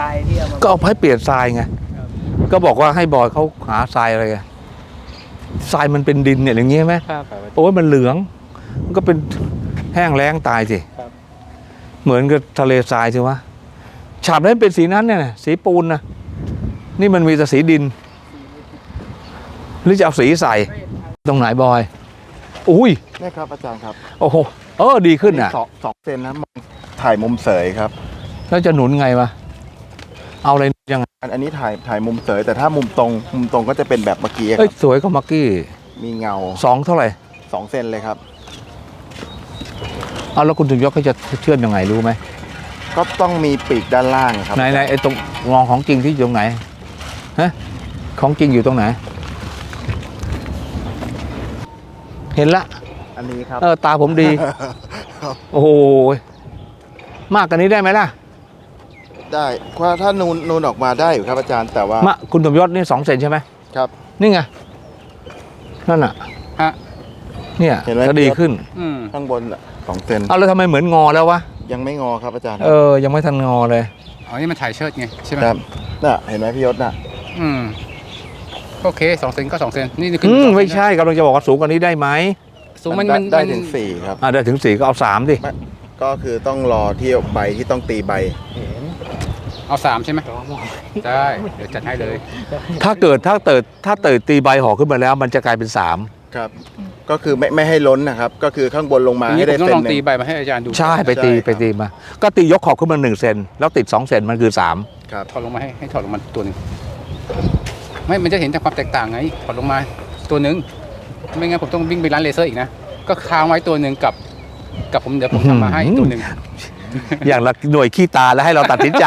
ทรายที่เอามาก็เอาให้เปลี่ยนทรายไงครับก็บอกว่าให้บอยเขาหาทรายอะไรไงทรายมันเป็นดินเนี่ยอย่างเงี้ยไหมครับโอ้ยมันเหลือง มันก็เป็นแห้งแล้งตายสิครับเหมือนกับทะเลทรายใช่ไหมฉาบนั้นเป็นสีนั้นเนี่ยนะสีปูนนะนี่มันมีแต่สีดิน หรือจะเอาสีใส่ ตรงไหนบอย อุ้ยนี่ครับอาจารย์ครับ โอ้โหเออดีขึ้นอะสองสองเซนนะมองถ่ายมุมเสยครับ แล้วจะหนุนไงวะ เอาอะไรยังไงอันอันนี้ถ่ายถ่ายมุมเสยแต่ถ้ามุมตรงมุมตรงก็จะเป็นแบบเมื่อกี้คเอ้รัยบสวยก็มักกี้มีเงาสองเท่าไหร่สองเซนเลยครับ เอาแล้วคุณถึงยกเขาจะเชื่อมยังไงรู้ไหมก็ต้องมีปีกด้านล่างครับ ไหนไหนไอ้ตรงมองของจริงที่อยู่ตรงไหนฮะของจริงอยู่ตรงไหน เห็นละอันนี้ครับ เออตาผมดี โอ้โหมากกว่านี้ได้ไหมล่ะ ได้ว่าถ้านูนนูนออกมาได้อยู่ครับอาจารย์แต่ว่ามาคุณสมยศนี่สองเซนใช่ไหมครับ นี่ไงนั่นน่ะฮะ เนี่ยเห็นไหม ก็ดีขึ้นอืม ข้างบนอะสองเซนเอาแล้วทำไมเหมือนงอแล้ววะยังไม่งอครับอาจารย์เออยังไม่ทันงอเลย อ๋อ นี่มันถ่ายเชิดไง ใช่ไหมครับน่ะเห็นไหมพี่ยศน่ะ อืม โอเคสองเซนก็สองเซน นี่คืออืมสองเซนไม่ใช่กำลังจะบอกว่าสูงกว่านี้ได้ไหมสูงมันได้มันได้มันถึงสี่ครับ อ่าได้ถึงสี่ก็เอาสามดิ ก็คือต้องรอที่ใบที่ต้องตีใบ เอาสามใช่ไหมได้เดี๋ยวจัดให้เลย ถ้าเกิดถ้าเติดถ้าเติดตีใบห่อขึ้นมาแล้ว มันจะกลายเป็นสามครับ ก็คือไม่ไม่ให้ล้นนะครับ ก็คือข้างบนลงมาทีนี้ให้ผได้มต้องเซนลองหนึ่ตีงใบมาให้อาจารย์ดูใช่ไปตีใช่ครับไปตีมา ก็ตียกขอบขึ้นมาหนึ่งเซนแล้วติดสองเซนมันคือสามครับถอดลงมาให้ให้ถอดลงมาตัวหนึ่งไม่มันจะเห็นจากความแตกต่างไงถอดลงมาตัวหนึ่งไม่งั้นผมต้องวิ่งไปร้านเลเซอร์อีกนะก็ค้างไว้ตัวหนึ่งกับ กับผมเดี๋ยวผมทำมาให้ตัวหนึ่ง อย่างละหน่วยขี้ตาแล้วให้เราตัดสินใจ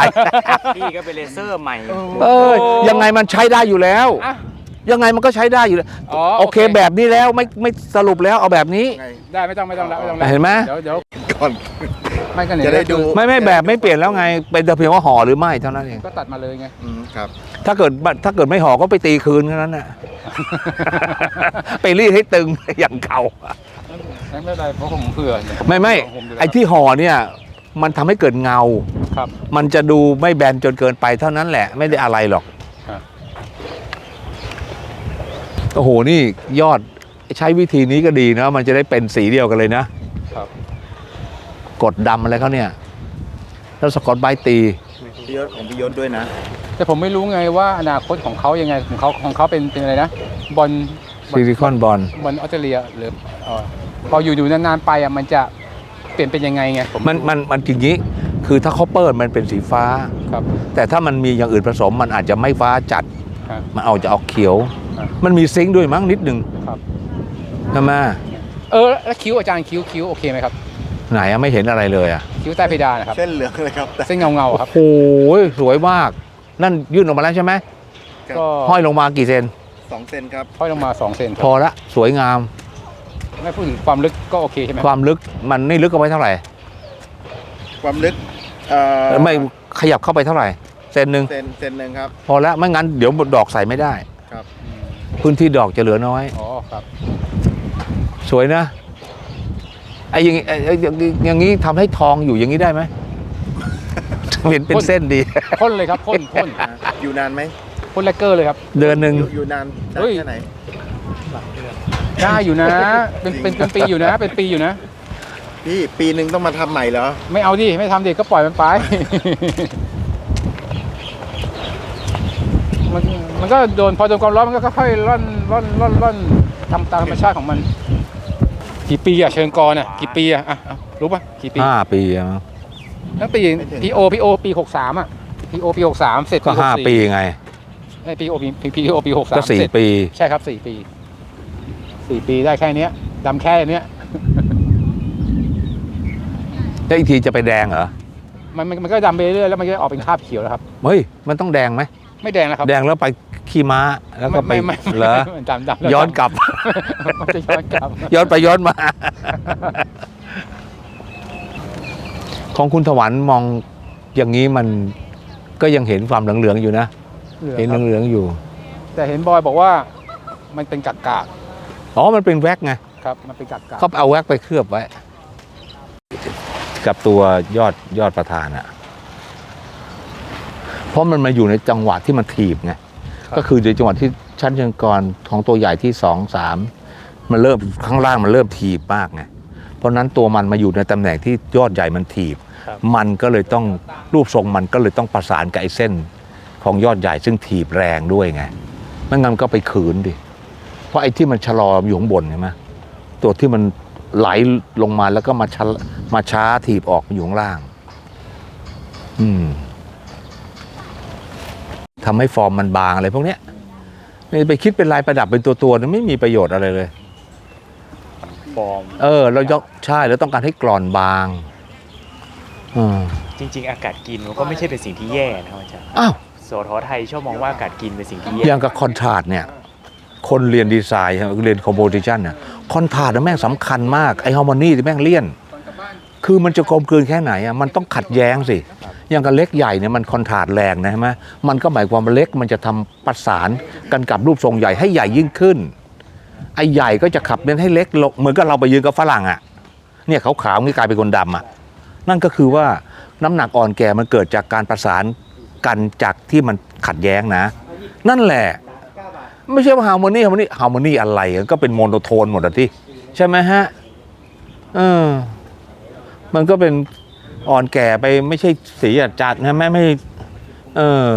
พี่ก็เป็นเลเซอร์ใหม่ เออยังไงมันใช้ได้อยู่แล้ว อะ ยังไงมันก็ใช้ได้อยู่แล้วอ๋อโอเค แบบนี้แล้วไม่ไม่สรุปแล้วเอาแบบนี้ไงได้ไม่ต้องไม่ต้องแล้วไม่ต้องแล้วเห็นไหม เดี๋ยวเดี๋ยวก่อน ไม่กันเนี่ยจะได้ดูไม่ไม่แบบไม่เปลี่ยนแล้วไง เป็นแต่เพียงว่าห่อหรือไม่เท่านั้นเองก็ตัดมาเลยไงอืมครับ ถ้าเกิดถ้าเกิดไม่ห่อก็ไปตีคืนแค่นั้นน่ะ ไปรีดให้ตึงอย่างเก่าไม่เป็นไรเพราะผมเผื่อเนี่ยไม่ไม่ผดูแลไอ้ที่ห่อเนี่ย มันทำให้เกิดเงาครับ มันจะดูไม่แบนจนเกินไปเท่านั้นแหละ ไม่ได้อะไรหรอกครับโอ้โหนี่ยอดใช้วิธีนี้ก็ดีนะมันจะได้เป็นสีเดียวกันเลยนะครับกดดำอะไรเขาเนี่ย แล้วสกอตไบรท์ตีพี่ยศของพี่ยศด้วยนะ แต่ผมไม่รู้ไงว่าอนาคตของเขายังไงของเขาของเขาเป็นเป็นอะไรนะบอลบอซิลลิคอนบอลบอลออสเตรเลียหรือเอ่อพออยู่อยู่นานๆไปอะมันจะ เปลี่ยนเป็นยังไงไงผมมันมันมันจริงนี้ คือถ้าเขาเปิดมันเป็นสีฟ้า ครับ แต่ถ้ามันมีอย่างอื่นผสมมันอาจจะไม่ฟ้าจัด ครับ มันเอาจะออกเขียว ครับ มันมีซิงค์ด้วยมั้งนิดหนึ่งครับ ใช่ไหมเออแล้วคิ้วอาจารย์คิ้วคิ้วโอเคไหมครับ ไหนอะไม่เห็นอะไรเลยอะคิ้วใต้เพดานนะครับ เส้นเหลืองเลยครับแต่ เส้นเงาเงาๆครับ โอ้ยสวยมาก นั่นยื่นออกมาแล้วใช่ไหมก็ห้อยลงมากี่เซนสองเซนครับ ห้อยลงมา2เซนคพรับอละสวยงาม ไม่พูดถึงความลึกก็โอเคใช่ไหมความลึกมันนี่ลึกเข้าไปเท่าไหร่ ความลึกเอ่อไม่ขยับเข้าไปเท่าไหร่เซนหนึ่งเซนเซนหนึ่งครับ พอละไม่งั้นเดี๋ยวดอกใส่ไม่ได้ ครับอืมพื้นที่ดอกจะเหลือน้อย อ๋อครับ สวยนะไอ้อย่างงี้ไอ้ไอ้อย่างงี้อย่างนี้ทำให้ทองอยู่อย่างนี้ได้ไหม เห็นเป็นเส้นดี พ่นเลยครับพ่นพ่นอยู่นานไหมพ่นแลกเกอร์เลยครับ เดือนหนึ่งอยู่อยู่นานนานเฮ้ย แค่ไหน ได้อยู่นะ เป็นเป็นเป็นปีอยู่นะ เป็นปีอยู่นะ พี่ปีหนึ่งต้องมาทำใหม่เหรอ ไม่เอาดิ ไม่ทำดิก็ปล่อยมันไป มันมันก็โดนพอโดนความร้อนมันก็ค่อยๆร่อนร่อนร่อนร่อนทำตามธรรมชาติของมัน กี่ปีอะเชิงกรอะกี่ปีอะอะอะรู้ปะกี่ปีห้าปีอะมั้งตั้งปีพีโอพีโอปีหกสามอะพีโอปีหกสามเสร็จก็ห้าปีไง ไอพีโอปีพีโอปีหกสามก็สี่เสร็จปี ใช่ครับสี่ปี สี่ปีได้แค่เนี้ยดำแค่เนี้ยแล้วอีกทีจะไปแดงเหรอมันมันมันก็ดำไปเรื่อยๆแล้วมันก็ออกเป็นคราบเขียวแล้วครับ เฮ้ยมันต้องแดงไหมไม่แดงแล้วครับ แดงแล้วไปขี่ม้าแล้วก็ไปม่ม่ม่เหรอดำดำแล้วย้อนกลับ มันจะย้อนกลับ ย้อนไปย้อนมา ของคุณถวันมองอย่างนี้มันก็ยังเห็นความเหลืองๆอยู่นะ เหลืองเห็นครับเหลืองๆอยู่ แต่เห็นบอยบอกว่ามันเป็นกากกาก อ๋อ มันเป็นแว็กไงๆครับ มันเป็นกากกากเขาเอาแว็กไปเคลือบไว้ กับตัวยอดยอดประธานอะเพราะมันมาอยู่ในจังหวะที่มันถีบไงก็คือในจังหวะที่ชั้นเชิงกรของตัวใหญ่ที่สองสามมันเริ่มข้างล่างมันเริ่มถีบมากไงเพราะฉะนั้นตัวมันมาอยู่ในตำแหน่งที่ยอดใหญ่มันถีบครับมันก็เลยต้องรูปทรงมันก็เลยต้องประสานกับไอ้เส้น ของยอดใหญ่ซึ่งถีบแรงด้วยไงไม่งั้นก็ไปขืนดิ เพราะไอ้ที่มันชะลออยู่ข้างบนใช่ไหมตัวที่มันไหลลงมาแล้วก็มาชะมาช้าถีบออกอยู่ข้างล่าง อืมทำให้ฟอร์มมันบางอะไรพวกเนี้ยนี่ไปคิดเป็นลายประดับเป็นตัวตัวๆนั้นไม่มีประโยชน์อะไรเลยฟอร์มเออ เรายกใช่แล้วต้องการให้กร่อนบางอ่าจริง ๆ อากาศกินมันก็ไม่ใช่เป็นสิ่งที่แย่นะครับอาจารย์อ้าวโสทไทยชอบมองว่าอากาศกินเป็นสิ่งที่แย่อย่างกับคอนทราดเนี่ย คนเรียนดีไซน์เรียนคอมโพสิชันเนี่ยคอนทราดแม่งสำคัญมาก ไอฮาร์โมนีที่แม่งเลี่ยน คือมันจะกลมกลืนแค่ไหนอะมันต้องขัดแย้งสิ อย่างกับเล็กใหญ่เนี่ยมันคอนทราดแรงนะใช่ไหมมันก็หมายความว่าเล็กมันจะทำประสานกันกับรูปทรงใหญ่ให้ใหญ่ยิ่งขึ้น ไอใหญ่ก็จะขับเน้นให้เล็กลงเหมือนกับเราไปยืนกับฝรั่งอะเนี่ยขาวๆนี่กลายเป็นคนดำอะนั่นก็คือว่าน้ำหนักอ่อนแก่มันเกิดจากการประสานกันจากที่มันขัดแย้งนะ นั่นแหละ ไม่ใช่ว่าฮาร์โมนีฮาร์โมนีฮาร์โมนีอะไรก็เป็นโมโนโทนหมดอะที่ใช่ไหมฮะเออมันก็เป็นอ่อนแก่ไปไม่ใช่สีจัดนะแม่ไม่เออ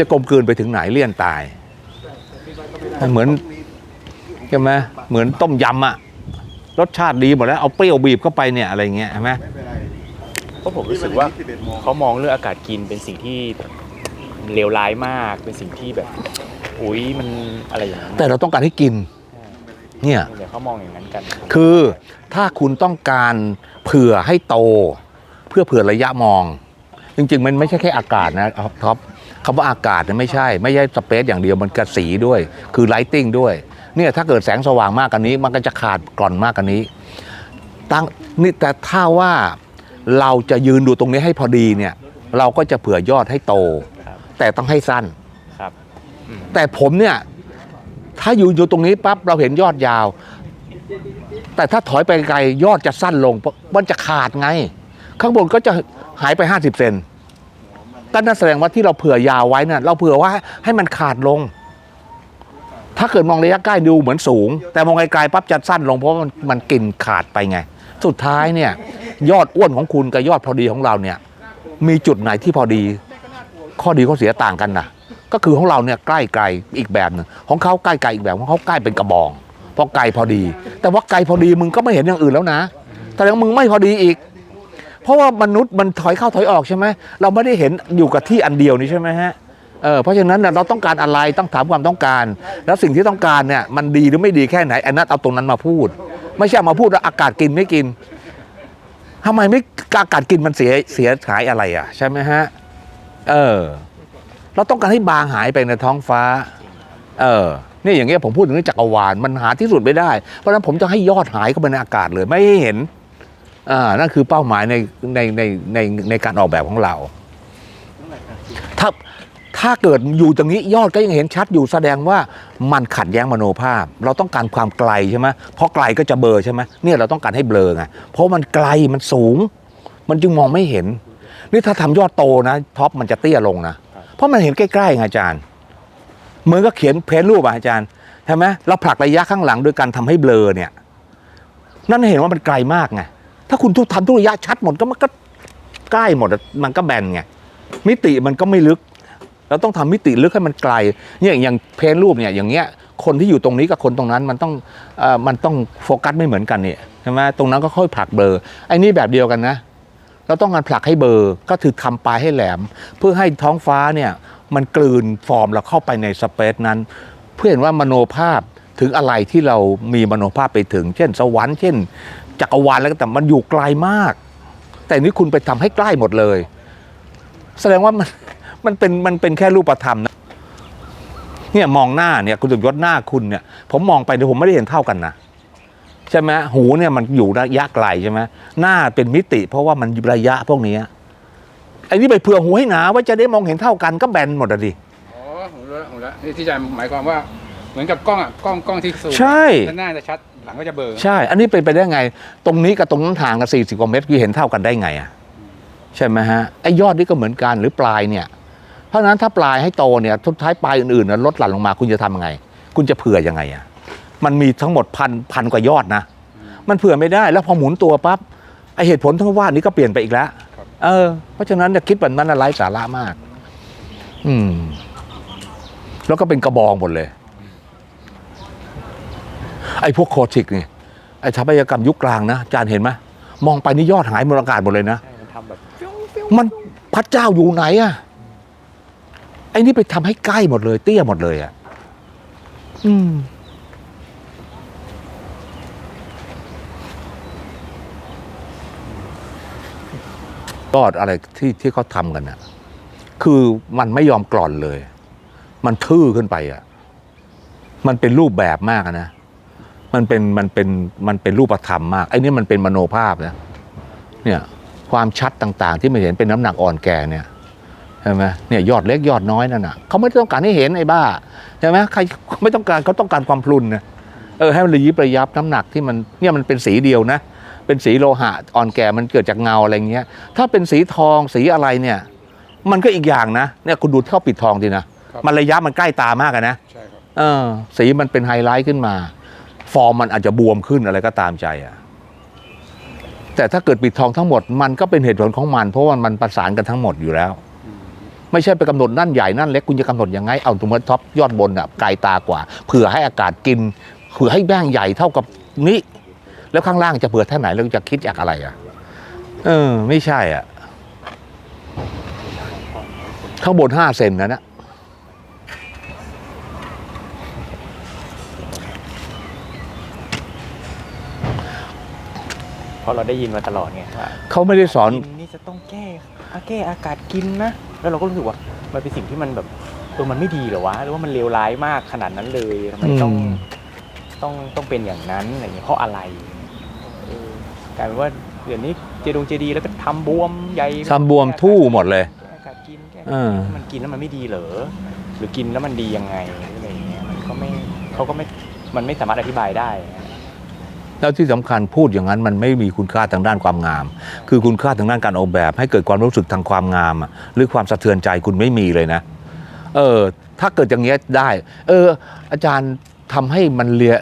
จะกลมกลืนไปถึงไหนเลี่ยนตาย เหมือนใช่ไหมเหมือนต้มยำอะรสชาติดีหมดแล้วเอาเปรี้ยวบีบเข้าไปเนี่ยอะไรเงี้ยใช่ไหมเพราะผมรู้สึกว่าเขามองเรื่องอากาศกินเป็นสิ่งที่เลวร้ายมากเป็นสิ่งที่แบบ อุ้ยมันอะไรอย่างนั้นแต่เราต้องการให้กิน เนี่ย เดี๋ยวเขามองอย่างนั้นกันคือถ้าคุณต้องการเผื่อให้โต เพื่อเผื่อระยะมอง จริงๆ มันไม่ใช่แค่อากาศนะท็อปคำว่าอากาศเนี่ยไม่ใช่ ไม่ใช่สเปซอย่างเดียวมันกระสีด้วย คือไลติ้งด้วย เนี่ยถ้าเกิดแสงสว่างมากกว่านี้ มันก็จะขาดกร่อนมากกว่านี้ตั้งนี่แต่ถ้าว่าเราจะยืนดูตรงนี้ให้พอดีเนี่ย เราก็จะเผื่อยอดให้โตครับแต่ต้องให้สั้นครับอืม แต่ผมเนี่ย ถ้าอยู่อยู่ตรงนี้ปั๊บเราเห็นยอดยาว แต่ถ้าถอยไปไกลยอดจะสั้นลงเพราะมันจะขาดไง ข้างบนก็จะหายไป 50 เซนก็นั่นแสดงว่าที่เราเผื่อยาวไว้น่ะเราเผื่อว่าให้มันขาดลง ถ้าเกิดมองระยะใกล้ดูเหมือนสูง แต่มองไกลๆปั๊บจะสั้นลงเพราะมันมันกินขาดไปไง สุดท้ายเนี่ย ยอดอ้วนของคุณกับยอดพอดีของเราเนี่ย มีจุดไหนที่พอดี ข้อดีข้อเสียต่างกันนะ ก็คือของเราเนี่ยใกล้ไกลอีกแบบหนึงของเขาใกล้ไกลอีกแบบของเขาใกล้เป็นกระบองเพราะไกลพอดี แต่ว่าไกลพอดีมึงก็ไม่เห็นอย่างอื่นแล้วนะแต่ยังมึงไม่พอดีอีก เพราะว่ามนุษย์มันถอยเข้าถอยออกใช่ไหมเราไม่ได้เห็นอยู่กับที่อันเดียวนี่ใช่ไหมฮะเออเพราะฉะนั้นเราต้องการอะไรต้องถามความต้องการ แล้วสิ่งที่ต้องการเนี่ยมันดีหรือไม่ดีแค่ไหนอันนั้นเอาตรงนั้นมาพูด ไม่ใช่มาพูดว่าอากาศกินไม่กินทำไมไม่อากาศกินมันเสียเสียหายอะไรอะ ใช่ไหมฮะ เออ เราต้องการให้บางหายไปในท้องฟ้า เออนี่อย่างเงี้ยผมพูดถึงเรื่องจักรวาลมันหาที่สุดไม่ได้ เพราะฉะนั้นผมจะให้ยอดหายเข้าไปในอากาศเลยไม่ให้เห็นอ่านั่นคือเป้าหมายในในในในในการออกแบบของเรา ถ้าถ้าเกิดอยู่ตรงนี้ยอดก็ยังเห็นชัดอยู่แสดงว่ามันขัดแย้งมโนภาพ เราต้องการความไกลใช่ไหมเพราะไกลก็จะเบลอใช่ไหมเนี่ยเราต้องการให้เบลอไงเพราะมันไกลมันสูง มันจึงมองไม่เห็น นี่ถ้าทำยอดโตนะท็อปมันจะเตี้ยลงนะ เพราะมันเห็นใกล้ๆไงอาจารย์เหมือนก็เขียนเพนรูปอะอาจารย์ใช่ไหมเราผลักระยะข้างหลังโดยการทำให้เบลอเนี่ย นั่นเห็นว่ามันไกลมากไงถ้าคุณทุกทำทุกระยะชัดหมดก็มันก็ใกล้หมดมันก็แบนไงมิติมันก็ไม่ลึกเราต้องทำมิติลึกให้มันไกลเนี่ยอย่างเพนรูปเนี่ยอย่างเงี้ยคนที่อยู่ตรงนี้กับคนตรงนั้นมันต้องอ่อมันต้องโฟกัสไม่เหมือนกันเนี่ยใช่ไหมตรงนั้นก็ค่อยผลักเบลอไอ้นี่แบบเดียวกันนะ เราต้องการผลักให้เบอร์ก็คือทำปลายให้แหลม เพื่อให้ท้องฟ้าเนี่ยมันกลืนฟอร์มเราเข้าไปในสเปซนั้น เพื่อเห็นว่ามโนภาพถึงอะไรที่เรามีมโนภาพไปถึง เช่น สวรรค์เช่น จักรวาลแล้วแต่มันอยู่ไกลมาก แต่นี่คุณไปทำให้ใกล้หมดเลย แสดงว่ามันมันเป็นมันเป็นแค่รูปธรรมนะเนี่ยมองหน้าเนี่ยคุณสมยศหน้าคุณเนี่ยผมมองไปเนี่ยผมไม่ได้เห็นเท่ากันนะ ใช่ไหมหูเนี่ยมันอยู่ระยะไกลใช่ไหมหน้าเป็นมิติ เพราะว่ามันระยะพวกเนี้ยไอ้นี่ไปเผื่อหูให้หนาว่าจะได้มองเห็นเท่ากันก็แบนหมดอะดิอ๋อผมรู้แล้วผมรู้แล้วนี่ที่อาจารย์หมายความว่าเหมือนกับกล้องอะกล้องกล้องที่สูงใช่ด้านหน้าจะชัดหลังก็จะเบลอใช่ อันนี้เป็นไปได้ไง ตรงนี้กับตรงนั้นห่างกันสี่สิบกว่าเมตรคือเห็นเท่ากันได้ไงอะใช่ไหมฮะไอ้ยอดนี่ก็เหมือนกันหรือปลายเนี่ย เพราะฉะนั้นถ้าปลายให้โตเนี่ยทุดท้ายปลายอื่นๆนะลดหลั่นลงมาคุณจะทำยังไง คุณจะเผื่อยังไงอะ มันมีทั้งหมดพันพันกว่ายอดนะ มันเผื่อไม่ได้แล้วพอหมุนตัวปั๊บไอเหตุผลทั้งว่านี้ก็เปลี่ยนไปอีกแล้วครับเออเพราะฉะนั้นจะคิดแบบนั้นน่ะไร้สาระมาก อืม แล้วก็เป็นกระบองหมดเลย ไอ้พวกโคทิกนี่ไอ้สถาปัตยกรรมยุคกลางนะอาจารย์เห็นไหมมองไปนี่ยอดหายมูลอากาศหมดเลยนะใช่มันทำแบบมันพระเจ้าอยู่ไหนอะไอ้นี่ไปทำให้ใกล้หมดเลย เตี้ยหมดเลยอะอืม ยอดอะไรที่ที่เขาทำกันน่ะคือมันไม่ยอมกร่อนเลย มันทื่อขึ้นไปอะมันเป็นรูปแบบมากนะมันเป็นมันเป็นมันเป็นรูปธรรมมากไอ้นี่มันเป็นมโนภาพนะเนี่ยความชัดต่างๆ ที่มันเห็นเป็นน้ำหนักอ่อนแก่เนี่ยใช่ไหมเนี่ยยอดเล็กยอดน้อยนั่นน่ะเขาไม่ต้องการให้เห็นไอ้บ้าใช่ไหมใครไม่ต้องการเขาต้องการความพลุนนะเออให้มันระยิบระยับน้ำหนักที่มันเนี่ยมันเป็นสีเดียวนะ เป็นสีโลหะอ่อนแก่มันเกิดจากเงาอะไรเงี้ย ถ้าเป็นสีทองสีอะไรเนี่ย มันก็อีกอย่างนะเนี่ยคุณดูเท่าปิดทองดีนะครับมันระยะมันใกล้ตามากอะนะใช่ครับเออ สีมันเป็นไฮไลท์ขึ้นมา ฟอร์มมันอาจจะบวมขึ้นอะไรก็ตามใจอะแต่ถ้าเกิดปิดทองทั้งหมดมันก็เป็นเหตุผลของมัน เพราะว่ามันประสานกันทั้งหมดอยู่แล้ว ไม่ใช่ไปกำหนดนั่นใหญ่นั่นเล็กคุณจะกำหนดยังไงเอาตรงท็อปยอดบนอะไกลตากว่าเผื่อให้อากาศกินเผื่อให้แบ้งใหญ่เท่ากับนี้ แล้วข้างล่างจะเผื่อแท่ไหนแล้วจะคิดจากอะไรอะ เออ ไม่ใช่อะ ข้างบนห้าเซนนะนะเพราะเราได้ยินมาตลอดไงว่าเขาไม่ได้สอน กินนี่จะต้องแก้อาแก้อากาศกินนะแล้วเราก็รู้สึกว่ามันเป็นสิ่งที่มันแบบเออมันไม่ดีเหรอวะหรือว่ามันเลวร้ายมากขนาดนั้นเลยทำไมต้องอืม ต้องต้องเป็นอย่างนั้นอะไรอย่างเงี้ยเพราะอะไรเออก ลายเป็นว่าเดี๋ยวนี้เจดงเจดีย์แล้วก็ทำบวมใหญ่ทำบวมทู่หมดเลย แก้อากาศกินแก้เออมันกินแล้วมันไม่ดีเหรอหรือกินแล้วมันดียังไงอะไรอย่างเงี้ยมันก็ไม่เขาก็ไม่มันไม่สามารถอธิบายได้นะแล้วที่สำคัญพูดอย่างนั้นมันไม่มีคุณค่าทางด้านความงาม คือคุณค่าทางด้านการออกแบบ ให้เกิดความรู้สึกทางความงามอะหรือความสะเทือนใจคุณไม่มีเลยนะ เออ ถ้าเกิดอย่างเงี้ยได้ เออ อาจารย์ ทำให้มันเรีย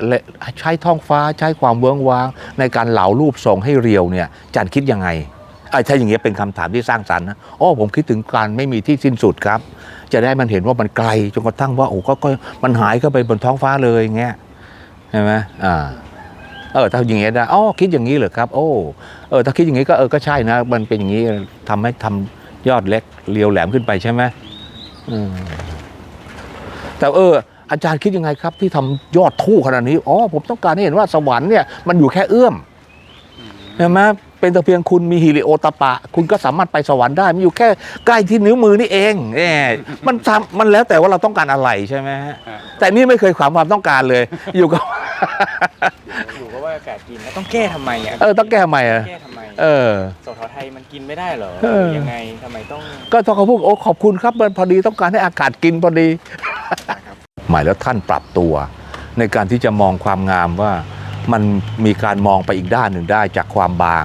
ใช้ท้องฟ้าใช้ความเวิ้งว้าง ในการเหลารูปทรงให้เรียวเนี่ยจารย์คิดยังไงไอ้ถ้าอย่างเงี้ยเป็นคำถามที่สร้างสรรค์นะโอ๋อผมคิดถึงการไม่มีที่สิ้นสุดครับ จะได้มันเห็นว่ามันไกลจนกระทั่งว่าโอ้ก็มันหายเข้าไปบนท้องฟ้าเลยอย่างเงี้ยใช่ไหมอ่าเออถ้าอย่างเงี้ยได้อ๋อคิดอย่างนี้เหรอครับ โอ้เออถ้าคิดอย่างนี้ก็เออก็ใช่นะ มันเป็นอย่างนี้ทำให้ทำยอดเล็กเรียวแหลมขึ้นไปใช่ไหมอืมแต่เออ อาจารย์คิดยังไงครับ ที่ทำยอดทู่ขนาดนี้อ๋อผมต้องการให้เห็นว่าสวรรค์เนี่ยมันอยู่แค่เอื้อมใช่ไหมเป็นแต่เพียงคุณมีฮิริโอตปปะคุณก็สามารถไปสวรรค์ได้มันอยู่แค่ใกล้ที่นิ้วมือนี่เองแหมมันทำมันแล้วแต่ว่าเราต้องการอะไรใช่ไหมฮะอ่าแต่นี่ไม่เคยความความต้องการเลย อยู่กับอยู่ก็ว่าอากาศกินแล้วต้องแก้ทำไมอะเออต้องแก้ใหม่อะแก้ทำไมเออสทไทยมันกินไม่ได้เหรอเออหรือยังไงทำไมต้อง ก็ต้องเขาพูดโอ้ขอบคุณครับมันพอดีต้องการให้อากาศกินพอดี หมายแล้วท่านปรับตัว ในการที่จะมองความงามว่ามันมีการมองไปอีกด้านหนึ่งได้จากความบาง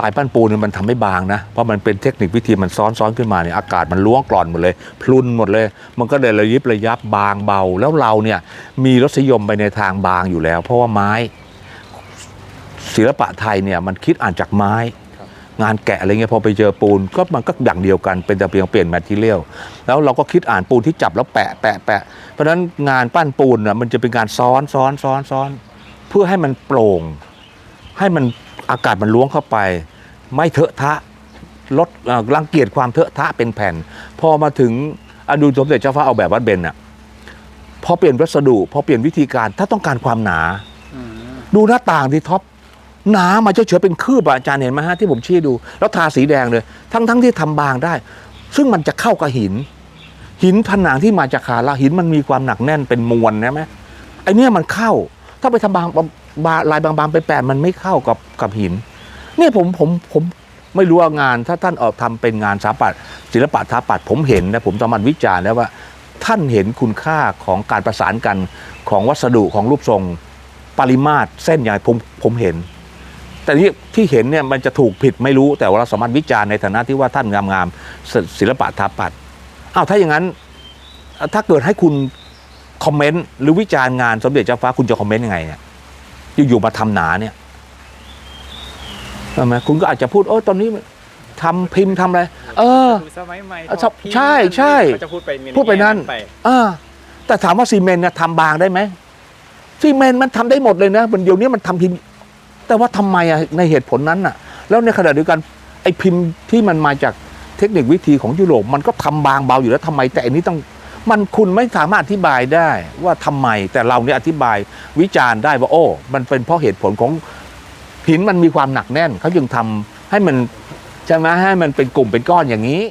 ลายปั้นปูนมันทำให้บางนะ เพราะมันเป็นเทคนิควิธีมันซ้อนซ้อนขึ้นมาเนี่ยอากาศมันล้วงกร่อนหมดเลย พลุนหมดเลย มันก็เลยระยิบระยับบางเบา แล้วเราเนี่ยมีรสนิยมไปในทางบางอยู่แล้ว เพราะว่าไม้ศิลปะไทยเนี่ยมันคิดอ่านจากไม้ งานแกะอะไรเงี้ยพอไปเจอปูนก็มันก็อย่างเดียวกันเป็นแต่เพียงเปลี่ยนแมทเทียลแล้วเราก็คิดอ่านปูนที่จับแล้วแปะแปะแปะเพราะฉะนั้นงานปั้นปูนน่ะมันจะเป็นการซ้อนซ้อนซ้อนซ้อน เพื่อให้มันโปร่ง ให้มันอากาศมันล้วงเข้าไป ไม่เถอะทะลดเอ่อรังเกียจความเถอะทะเป็นแผ่น พอมาถึงอดูสมเด็จเจ้าฟ้าเอาแบบวัดเบนอะพอเปลี่ยนวัสดุ พอเปลี่ยนวิธีการถ้าต้องการความหนาอืมดูหน้าต่างที่ท็อป หนามาเฉยๆเป็นคืบออาจารย์เห็นไหมฮะที่ผมชี้ดู แล้วทาสีแดงเลย ทั้งๆที่ทำบางได้ ซึ่งมันจะเข้ากับหิน หินผนังที่มาจากคาราหินมันมีความหนักแน่นเป็นมวลนะไหมไอเนี้ยมันเข้า ถ้าไปทำบางบาลายบางๆไปแปะมันไม่เข้ากับกับหิน เนี่ยผมผมผมไม่รู้ว่างานถ้าท่านออกทำเป็นงานสถาปัตย์ศิลปะสถาปัตย์ผมเห็นนะผมสามารถวิจารณ์ได้ว่า ท่านเห็นคุณค่าของการประสานกันของวัสดุของรูปทรง ปริมาตรเส้นใหญ่ผมผมเห็น แต่ที่ที่เห็นเนี่ยมันจะถูกผิดไม่รู้แต่ว่าเราสามารถวิจารณ์ในฐานะที่ว่าท่านงามๆศศิลปะทาปัดอ้าวถ้าอย่างนั้น ถ้าเกิดให้คุณคอมเมนต์หรือวิจารณ์งานสมเด็จเจ้าฟ้าคุณจะคอมเมนต์ยังไงเนี่ยอยู่ๆมาทำหนาเนี่ยใช่ไหมคุณก็อาจจะพูดโอ้ตอนนี้ทำพิมพ์ทำอะไร เออดูสมัยใหม่อะชอบใช่ใช่เขาจะพูดไปพูดไปนั่นอ่าแต่ถามว่าซีเมนต์เนี่ยทำบางได้ไหมซีเมนต์มันทำได้หมดเลยนะมันเดี๋ยวนี้มันทำพิมพ์ แต่ว่าทำไมอะในเหตุผลนั้นน่ะ แล้วในขณะเดียวกันไอ้พิมพ์ที่มันมาจากเทคนิควิธีของยุโรปมันก็ทำบางเบาอยู่แล้วทำไมแต่อันนี้ต้องมันคุณไม่สามารถอธิบายได้ว่าทำไม แต่เราเนี่ยอธิบายวิจารณ์ได้ว่าโอ้ มันเป็นเพราะเหตุผลของหินมันมีความหนักแน่นเขาจึงทำให้มันใช่ไหมให้มันเป็นกลุ่มเป็นก้อนอย่างนี้